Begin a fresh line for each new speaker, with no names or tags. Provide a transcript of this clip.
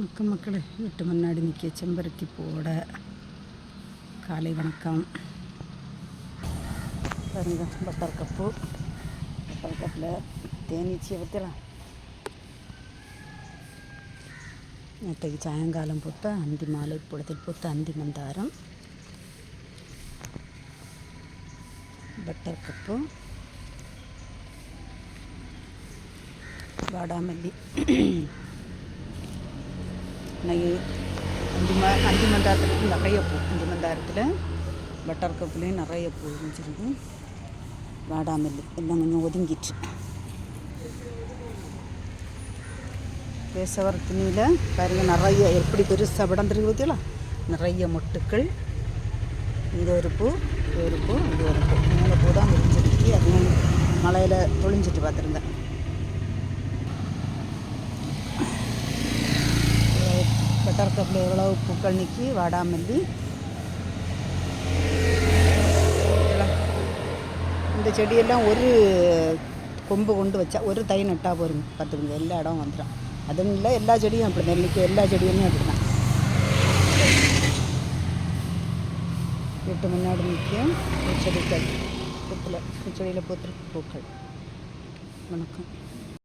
மக்க மக்களே. வீட்டு முன்னாடி நிற்க செம்பருத்தி போட காலை வணக்கம். பாருங்க பட்டர் கப்பு பட்டர் கப்பில் தேனீச்சியை பற்றிலாம் நேற்றைக்கு சாயங்காலம் போட்ட அந்தி மாலை பொழுதில் போட்ட அந்தி மந்தாரம். Buttercup. வாடாமல்லி. நெய் அஞ்சு ம அஞ்சு மந்தாரத்துக்கு நிறைய பூ அஞ்சு மந்தாரத்தில் பட்டர் கப்புலேயும் நிறைய பூ இருந்துச்சிருக்கு வாடாமல் எல்லாம் கொஞ்சம் ஒதுங்கிட்டு. பேசவர் துணியில் பாருங்க நிறைய எப்படி பெருசாக விடந்துருக்கு பார்த்தீங்களா நிறைய மொட்டுக்கள். இங்கே ஒரு பூ இது ஒரு பூ இது ஒரு பூ. மூணு பூ தான் விரிஞ்சிருக்கு. அதுவும் மலையில் தொழிஞ்சிட்டு பார்த்துருந்தேன் பட்டர் கப்பில் எவ்வளோ பூக்கள் நிற்கி வாடாமல்லி. இந்த செடியெல்லாம் ஒரு கொம்பு கொண்டு வச்சா ஒரு தை நட்டா போருங்க. பார்த்துக்குங்க எல்லா இடம் வந்துடும் அதுவும் இல்லை எல்லா செடியும் அப்படி நெல்லிக்கு நிற்க எல்லா செடியுமே அப்படி தான் வீட்டு முன்னாடி நிற்கும் பூச்செடிகள் பூத்தில் பூச்செடியில் பூத்துருக்கு பூக்கள். வணக்கம்.